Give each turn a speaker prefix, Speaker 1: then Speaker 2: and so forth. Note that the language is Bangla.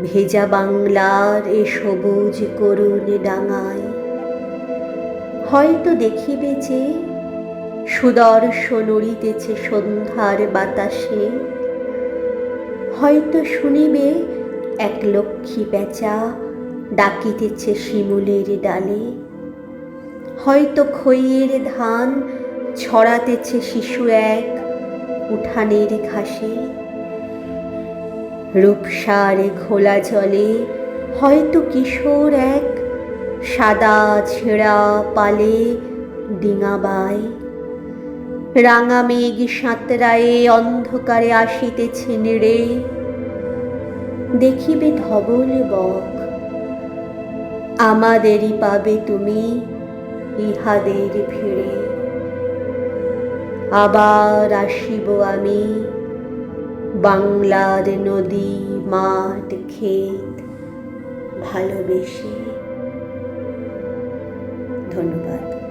Speaker 1: ভেজা বাংলার এ সবুজ করুণ ডাঙায়। হয়তো দেখিবে যে সুদর্শন উড়িতেছে সন্ধ্যার বাতাসে। হয়তো শুনিবে এক লক্ষ্মী পেঁচা ডাকিতেছে শিমুলের ডালে। হয়তো খইয়ের ধান ছড়াতেছে শিশু এক উঠানের ঘাসে। রূপসারে ঘোলা জলে, হয়তো কিশোর এক সাদা ছেঁড়া পালে ডিঙাবায় রাঙা মেঘ সাঁতরায়ে অন্ধকারে আসিতেছে নেড়ে দেখিবে ধবল বক, আমাদেরই পাবে তুমি ইহাদের ভিড়ে। আবার আসিব আমি বাংলার নদী মাঠ ক্ষেত ভালোবেসে। ধন্যবাদ।